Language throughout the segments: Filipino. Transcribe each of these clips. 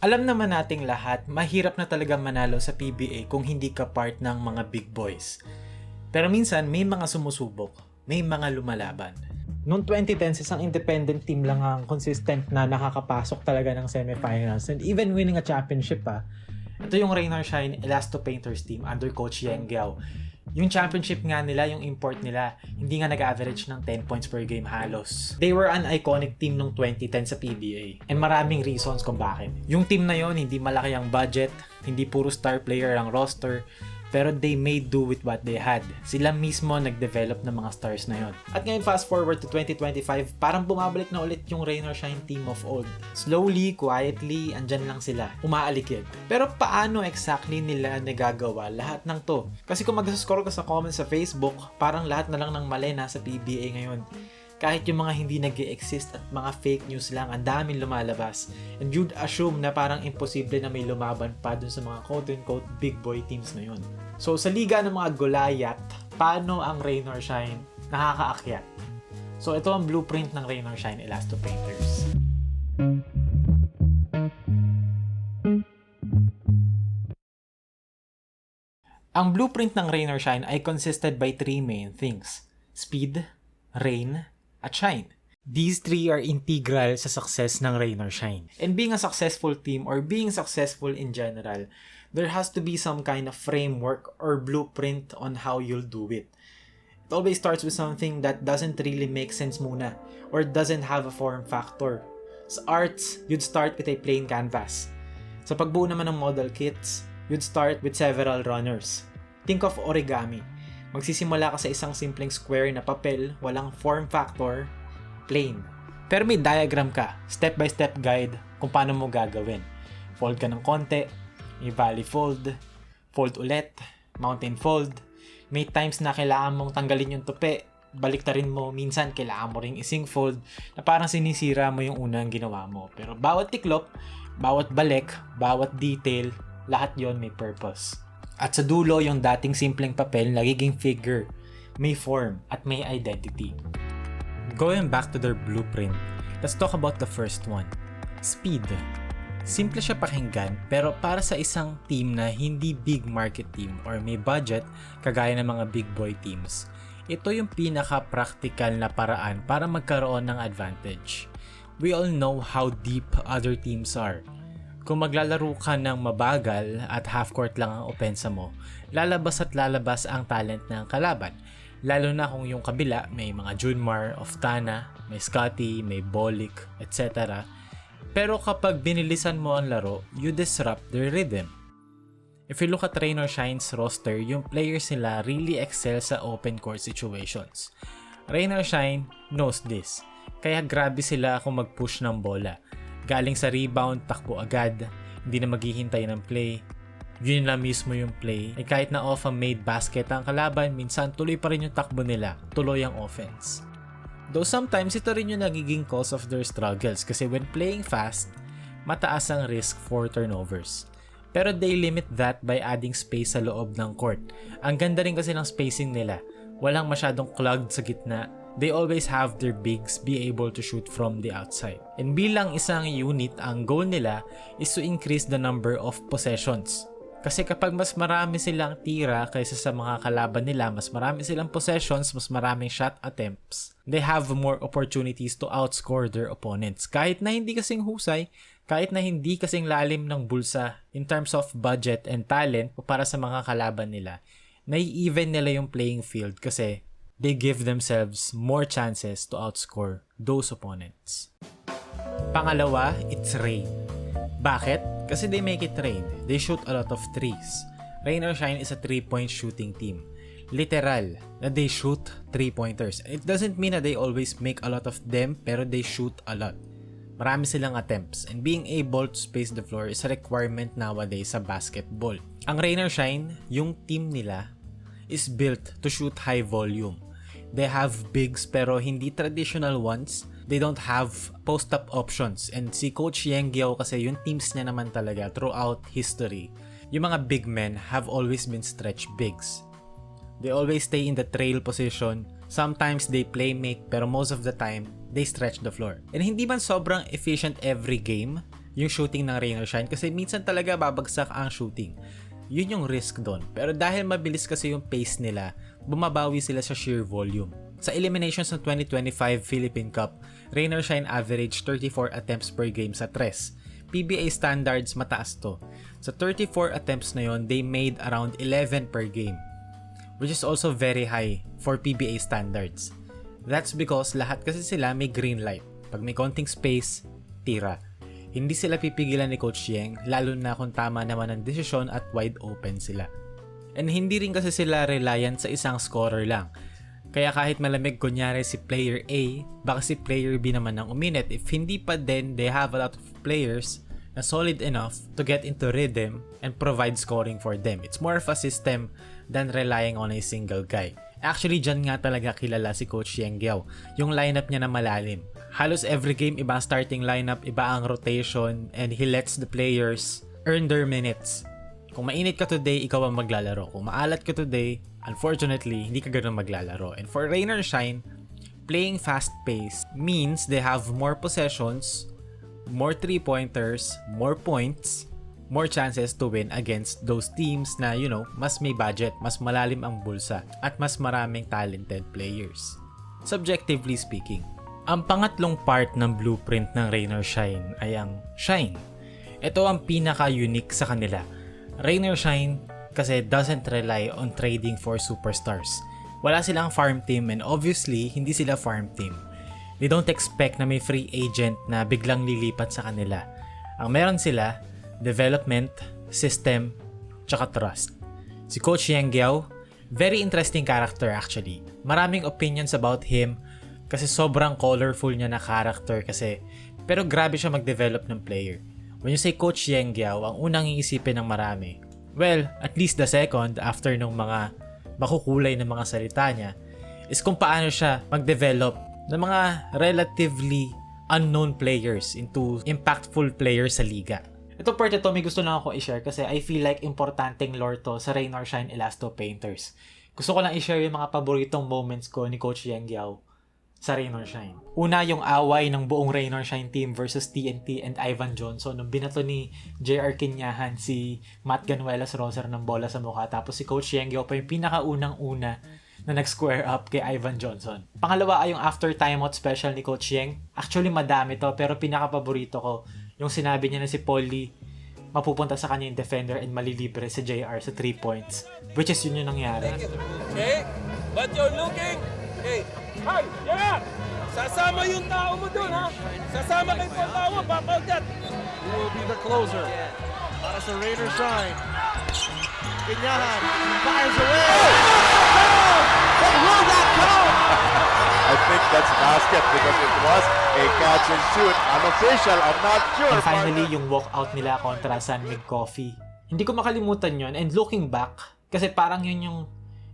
Alam naman nating lahat, mahirap na talaga manalo sa PBA kung hindi ka part ng mga big boys. Pero minsan, may mga sumusubok, may mga lumalaban. Noong 2010, isang independent team lang ang consistent na nakakapasok talaga ng semifinals and even winning a championship pa. Ito yung Rain or Shine Elasto Painters team under Coach Yang Giao. Yung championship nga nila, yung import nila, hindi nga nag-average ng 10 points per game halos. They were an iconic team nung 2010 sa PBA. And maraming reasons kung bakit. Yung team na yon hindi malaki ang budget, hindi puro star player ang roster, pero they made do with what they had. Sila mismo nag-develop ng mga stars na yon. At ngayon fast forward to 2025, parang bumabalik na ulit yung Rain or Shine team of old. Slowly, quietly, andyan lang sila, umaalikid. Pero paano exactly nila nagagawa lahat ng to? Kasi kung mag-score ka sa comments sa Facebook, parang lahat na lang ng mali nasa PBA ngayon kahit yung mga hindi nag exist at mga fake news lang, ang daming lumalabas. And you'd assume na parang imposible na may lumaban pa dun sa mga quote-unquote big boy teams na yun. So sa liga ng mga Goliath, paano ang Rain or Shine nakakaakyat? So ito ang blueprint ng Rain or Shine Elasto Painters. Ang blueprint ng Rain or Shine ay consisted by three main things. Speed, rain, at shine. These three are integral sa success ng Rain or Shine. And being a successful team or being successful in general, there has to be some kind of framework or blueprint on how you'll do it. It always starts with something that doesn't really make sense muna or doesn't have a form factor. Sa arts, you'd start with a plain canvas. Sa pagbuo naman ng model kits, you'd start with several runners. Think of origami Magsisimula ka sa isang simpleng square na papel, walang form factor, plain. Pero may diagram ka, step-by-step guide kung paano mo gagawin. Fold ka ng konti, may valley fold, fold ulit, mountain fold. May times na kailangan mong tanggalin yung tupi, balik ta rin mo, minsan kailangan mo ring ising fold na parang sinisira mo yung unang ginawa mo. Pero bawat tiklop, bawat balik, bawat detail, lahat yon may purpose. At sa dulo, yung dating simpleng papel nagiging figure, may form, at may identity. Going back to their blueprint, let's talk about the first one. Speed. Simple siya pakinggan pero para sa isang team na hindi big market team or may budget kagaya ng mga big boy teams, ito yung pinaka-practical na paraan para magkaroon ng advantage. We all know how deep other teams are kung maglalaro ka ng mabagal at half court lang ang opensa mo, lalabas at lalabas ang talent ng kalaban. Lalo na kung yung kabila may mga Junmar, Oftana, may Scotty, may Bolik, etc. Pero kapag binilisan mo ang laro, you disrupt their rhythm. If you look at Rain Shine's roster, yung players nila really excel sa open court situations. Rain or Shine knows this, kaya grabe sila kung mag-push ng bola Galing sa rebound, takbo agad. Hindi na maghihintay ng play. Yun na mismo yung play. Eh kahit na off ang made basket ang kalaban, minsan tuloy pa rin yung takbo nila. Tuloy ang offense. Though sometimes ito rin yung nagiging cause of their struggles kasi when playing fast, mataas ang risk for turnovers. Pero they limit that by adding space sa loob ng court. Ang ganda rin kasi ng spacing nila. Walang masyadong clogged sa gitna they always have their bigs be able to shoot from the outside. And bilang isang unit, ang goal nila is to increase the number of possessions. Kasi kapag mas marami silang tira kaysa sa mga kalaban nila, mas marami silang possessions, mas maraming shot attempts, they have more opportunities to outscore their opponents. Kahit na hindi kasing husay, kahit na hindi kasing lalim ng bulsa in terms of budget and talent para sa mga kalaban nila, nai-even nila yung playing field kasi they give themselves more chances to outscore those opponents. Pangalawa, it's rain. Bakit? Kasi they make it rain. They shoot a lot of threes. Rain or Shine is a three-point shooting team. Literal, na they shoot three-pointers. It doesn't mean that they always make a lot of them, pero they shoot a lot. Marami silang attempts, and being able to space the floor is a requirement nowadays sa basketball. Ang Rain or Shine, yung team nila, is built to shoot high volume They have bigs pero hindi traditional ones. They don't have post-up options. And si Coach Yang Giao kasi yung teams niya naman talaga throughout history, yung mga big men have always been stretch bigs. They always stay in the trail position. Sometimes they play make pero most of the time, they stretch the floor. And hindi man sobrang efficient every game, yung shooting ng Rain or Shine kasi minsan talaga babagsak ang shooting. Yun yung risk doon. Pero dahil mabilis kasi yung pace nila, bumabawi sila sa sheer volume. Sa eliminations ng 2025 Philippine Cup, Rain or Shine average 34 attempts per game sa tres. PBA standards mataas to. Sa 34 attempts na yon, they made around 11 per game, which is also very high for PBA standards. That's because lahat kasi sila may green light. Pag may konting space, tira. Hindi sila pipigilan ni Coach Yeng, lalo na kung tama naman ang desisyon at wide open sila. And hindi rin kasi sila reliant sa isang scorer lang. Kaya kahit malamig kunyari si player A, baka si player B naman ang uminit. If hindi pa din, they have a lot of players na solid enough to get into rhythm and provide scoring for them. It's more of a system than relying on a single guy. Actually, dyan nga talaga kilala si Coach Yang Giao. Yung lineup niya na malalim. Halos every game, iba starting lineup, iba ang rotation, and he lets the players earn their minutes. Kung mainit ka today, ikaw ang maglalaro. Kung maalat ka today, unfortunately, hindi ka ganun maglalaro. And for Rain or Shine, playing fast-paced means they have more possessions, more three-pointers, more points, more chances to win against those teams na, you know, mas may budget, mas malalim ang bulsa, at mas maraming talented players. Subjectively speaking, ang pangatlong part ng blueprint ng Rain or Shine ay ang Shine. Ito ang pinaka-unique sa kanila. Rain or Shine kasi doesn't rely on trading for superstars. Wala silang farm team and obviously, hindi sila farm team. They don't expect na may free agent na biglang lilipat sa kanila. Ang meron sila, development, system, tsaka trust. Si Coach Yang Giao, very interesting character actually. Maraming opinions about him kasi sobrang colorful niya na character kasi pero grabe siya mag-develop ng player. When you say Coach Yang Giao, ang unang iisipin ng marami, well, at least the second after nung mga makukulay na mga salita niya, is kung paano siya mag-develop ng mga relatively unknown players into impactful players sa liga. Ito part ito, may gusto lang ako i-share kasi I feel like importanteng lore to sa Rain or Shine Elasto Painters. Gusto ko lang i-share yung mga paboritong moments ko ni Coach Yang Giao sa Rain or Shine. Una, yung away ng buong Rain or Shine team versus TNT and Ivan Johnson nung binato ni JR Kinyahan si Matt Ganuelas Roser ng bola sa mukha tapos si Coach Yang Giao pa yung pinakaunang-una na nag-square up kay Ivan Johnson. Pangalawa ay yung after timeout special ni Coach Yang. Actually, madami to pero pinaka-paborito ko yung sinabi niya na si Polly mapupunta sa kanya yung defender and malilibre si JR sa 3 points. Which is yun yung nangyari. Okay? But you're looking... Okay. Hey, yeah! Sasama yung tao mo dun, ha? Sasama kay Paul Tawa, back that. Who will be the closer? Para sa Raider Shine. Kinyahan fires away. But will that count? I think that's basket because it was a catch and shoot. Unofficial, I'm not sure. And finally, yung walkout nila kontra San Mig Coffee. Hindi ko makalimutan yon and looking back, kasi parang yun yung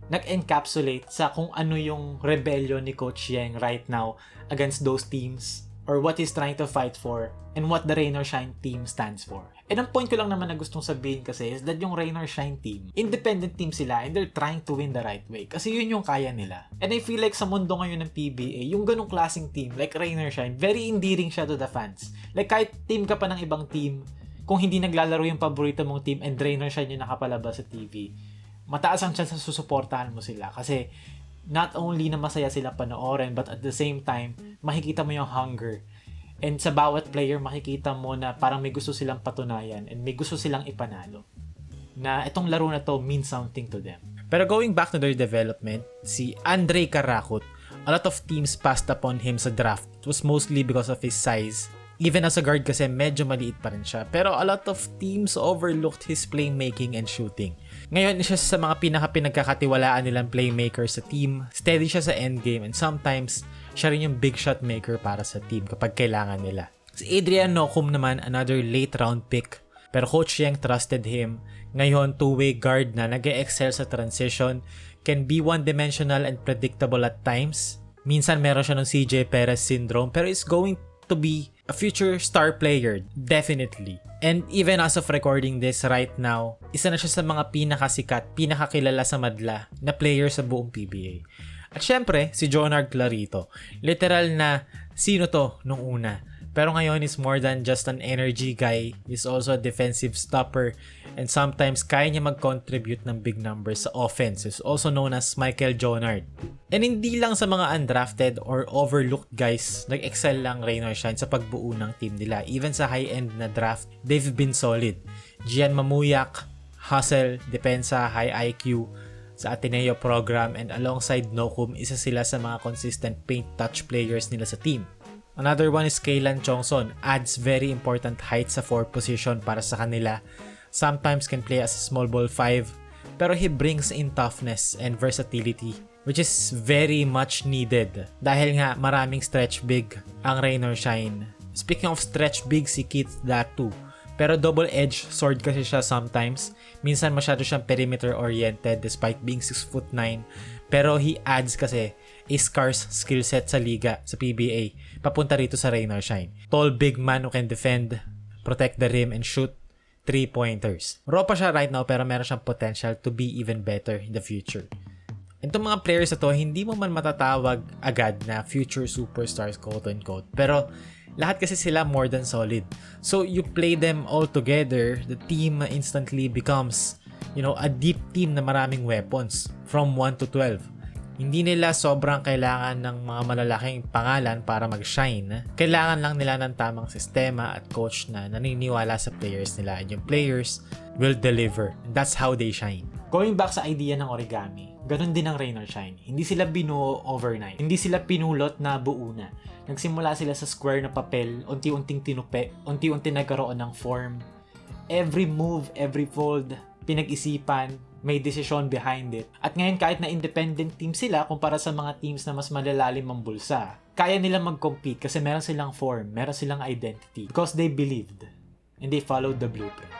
nag-encapsulate sa kung ano yung rebellion ni Coach Yang right now against those teams or what he's trying to fight for and what the Rain or Shine team stands for. And ang point ko lang naman na gustong sabihin kasi is that yung Rain or Shine team, independent team sila and they're trying to win the right way kasi yun yung kaya nila. And I feel like sa mundo ngayon ng PBA, yung ganong klaseng team like Rain or Shine, very endearing siya to the fans. Like kahit team ka pa ng ibang team, kung hindi naglalaro yung paborito mong team and Rain or Shine yung nakapalabas sa TV, mataas ang chance na susuportahan mo sila. Kasi not only na masaya sila panoorin but at the same time makikita mo yung hunger. And sa bawat player makikita mo na parang may gusto silang patunayan and may gusto silang ipanalo. Na itong laro na to means something to them. Pero going back to their development si Andre Karakut a lot of teams passed upon him sa draft. It was mostly because of his size. Even as a guard kasi medyo maliit pa rin siya. Pero a lot of teams overlooked his playmaking and shooting ngayon, siya sa mga pinaka-pinagkakatiwalaan nilang playmaker sa team. Steady siya sa endgame and sometimes siya rin yung big shot maker para sa team kapag kailangan nila. Si Adrian Nocum naman, another late round pick. Pero Coach Yang trusted him. Ngayon, two-way guard na nag excel sa transition. Can be one-dimensional and predictable at times. Minsan meron siya ng CJ Perez syndrome pero is going to be a future star player, definitely. And even as of recording this right now, isa na siya sa mga pinakasikat, pinakakilala sa madla na player sa buong PBA. At syempre, si Jonard Clarito. Literal na sino to nung una. Pero ngayon is more than just an energy guy. He's also a defensive stopper and sometimes kaya niya mag-contribute ng big numbers sa offense. He's also known as Michael Jonard. And hindi lang sa mga undrafted or overlooked guys, nag-excel lang Rain or Shine sa pagbuo ng team nila. Even sa high-end na draft, they've been solid. Gian Mamuyak, hustle, depensa, high IQ sa Ateneo program and alongside Nokum, isa sila sa mga consistent paint touch players nila sa team. Another one is Kaylan Chongson, adds very important height sa 4 position para sa kanila. Sometimes can play as a small ball 5, pero he brings in toughness and versatility which is very much needed dahil nga maraming stretch big ang Rain Shine. Speaking of stretch big, si Keith Datu. Pero double-edged sword kasi siya sometimes. Minsan masyado siyang perimeter-oriented despite being 6'9". Pero he adds kasi a scarce skill set sa liga, sa PBA, papunta rito sa Rain Shine. Tall big man who can defend, protect the rim, and shoot three-pointers. Raw pa siya right now pero meron siyang potential to be even better in the future. Itong mga players na to, hindi mo man matatawag agad na future superstars quote-unquote. Pero lahat kasi sila more than solid. So you play them all together, the team instantly becomes, you know, a deep team na maraming weapons from 1 to 12. Hindi nila sobrang kailangan ng mga malalaking pangalan para mag-shine. Kailangan lang nila ng tamang sistema at coach na naniniwala sa players nila and yung players will deliver. And that's how they shine. Going back sa idea ng origami, ganun din ang Rain or Shine. Hindi sila binuo overnight. Hindi sila pinulot na buo na. Nagsimula sila sa square na papel, unti-unting tinupe, unti-unti nagkaroon ng form. Every move, every fold, pinag-isipan, may decision behind it. At ngayon kahit na independent team sila kumpara sa mga teams na mas malalalim ang bulsa, kaya nilang mag-compete kasi meron silang form, meron silang identity because they believed and they followed the blueprint.